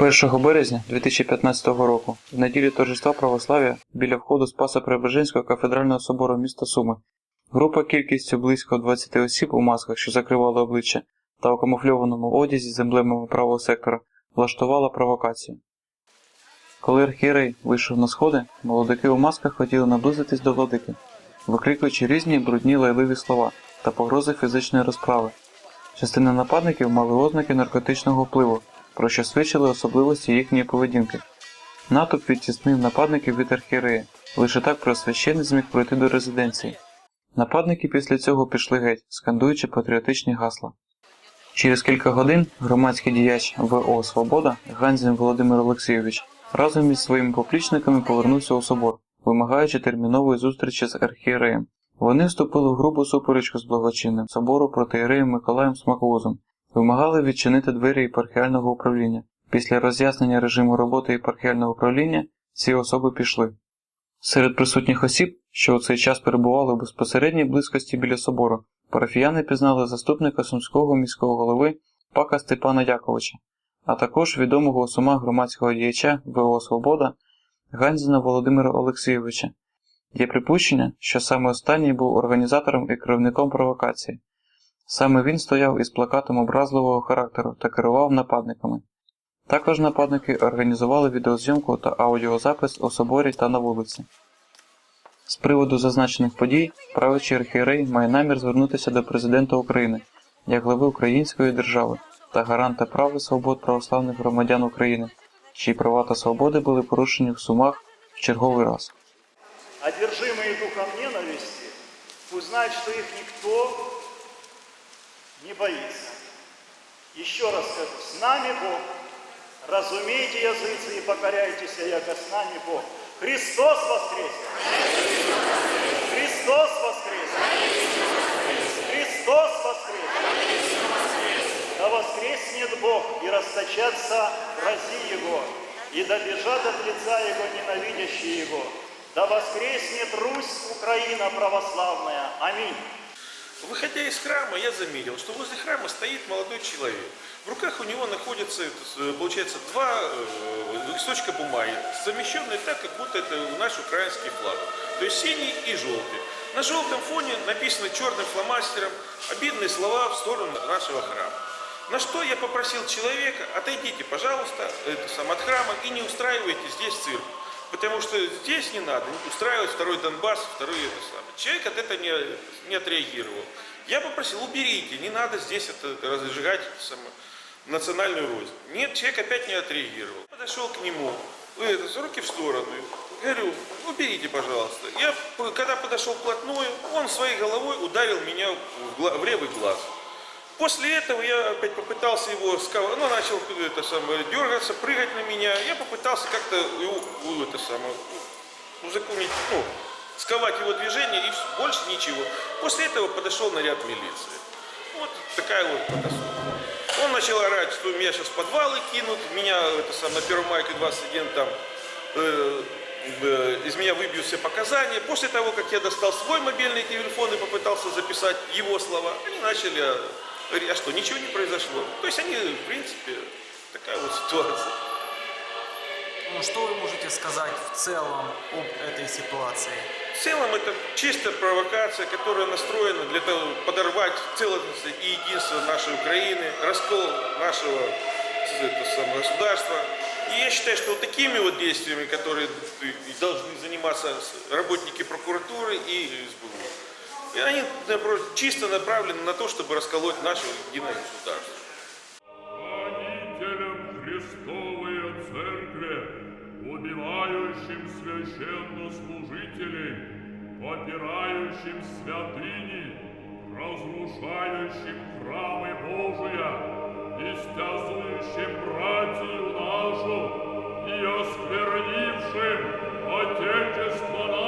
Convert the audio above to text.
1 березня 2015 року, в неділю торжества православ'я біля входу Спаса Преображенського кафедрального собору міста Суми, група кількістю близько 20 осіб у масках, що закривали обличчя, та у камуфльованому одязі з емблемами правого сектора, влаштувала провокацію. Коли архієрей вийшов на сходи, молодики у масках хотіли наблизитись до владики, викрикуючи різні брудні лайливі слова та погрози фізичної розправи. Частина нападників мали ознаки наркотичного впливу, про що свідчили особливості їхньої поведінки. Натовп відтіснив нападників від архієреї, лише так преосвящений зміг пройти до резиденції. Нападники після цього пішли геть, скандуючи патріотичні гасла. Через кілька годин громадський діяч ВО Свобода Ганзін Володимир Олексійович разом із своїми поплічниками повернувся у собор, вимагаючи термінової зустрічі з архієреєм. Вони вступили в грубу суперечку з благочинним собору протиєреєм Миколаєм Смаковозом, вимагали відчинити двері єпархіального управління. Після роз'яснення режиму роботи єпархіального управління ці особи пішли. Серед присутніх осіб, що у цей час перебували в безпосередній близькості біля собору, парафіяни пізнали заступника сумського міського голови Пака Степана Яковича, а також відомого у сумах громадського діяча ВО Свобода Ганзіна Володимира Олексійовича. Є припущення, що саме останній був організатором і керівником провокації. Саме він стояв із плакатом образливого характеру та керував нападниками. Також нападники організували відеозйомку та аудіозапис у соборі та на вулиці. З приводу зазначених подій правичий архієрей має намір звернутися до президента України як глави Української держави та гаранта прав і свобод православних громадян України, чиї права та свободи були порушені в Сумах в черговий раз. одержимые духом ненависти, пусть знают, что их никто не боится. Еще раз скажу, с нами Бог. Разумейте языцы и покоряйтесь, яко с нами Бог. Христос воскресе! Христос воскресе! Христос воскресе! Да воскреснет Бог и расточатся врази Его, и добежат от лица Его ненавидящие Его. Да воскреснет Русь, Украина православная. Аминь. Выходя из храма, я заметил, что возле храма стоит молодой человек. В руках у него находится, э, получается, два э, листочка бумаги, совмещенные так, как будто это наш украинский флаг. То есть синий и желтый. На желтом фоне написано черным фломастером обидные слова в сторону нашего храма. На что я попросил человека, отойдите, пожалуйста, это сам от храма и не устраивайте здесь цирк. Потому что здесь не надо устраивать второй Донбасс, второй это самое. Человек от этого не, не отреагировал. Я попросил, уберите, не надо здесь это, разжигать это самое, национальную рознь. Нет, человек опять не отреагировал. Подошел к нему, это, с руки в сторону, говорю, уберите, пожалуйста. Я, когда подошел вплотную, он своей головой ударил меня в, гла- в левый глаз. После этого я опять попытался его сковать, ну, начал это самое, дергаться, прыгать на меня. Я попытался как-то его, ну, это самое, узаконить, ну, сковать его движение и больше ничего. После этого подошел наряд милиции. Вот такая вот потасовка. Он начал орать, что меня сейчас в подвалы кинут, меня это самое, на первом майке 21 там э, э, из меня выбьют все показания. После того, как я достал свой мобильный телефон и попытался записать его слова, они начали а, что, ничего не произошло. То есть они, в принципе, такая вот ситуация. Ну, что вы можете сказать в целом об этой ситуации? В целом это чистая провокация, которая настроена для того, подорвать целостность и единство нашей Украины, раскол нашего это самое, государства. И я считаю, что вот такими вот действиями, которые должны заниматься работники прокуратуры и СБУ, и они чисто направлены на то, чтобы расколоть наше единое государство. Христовые церкви, убивающим священнослужителей, попирающим святыни, разрушающим храмы Божия, истязующим братью нашу и осквернившим Отечество наше.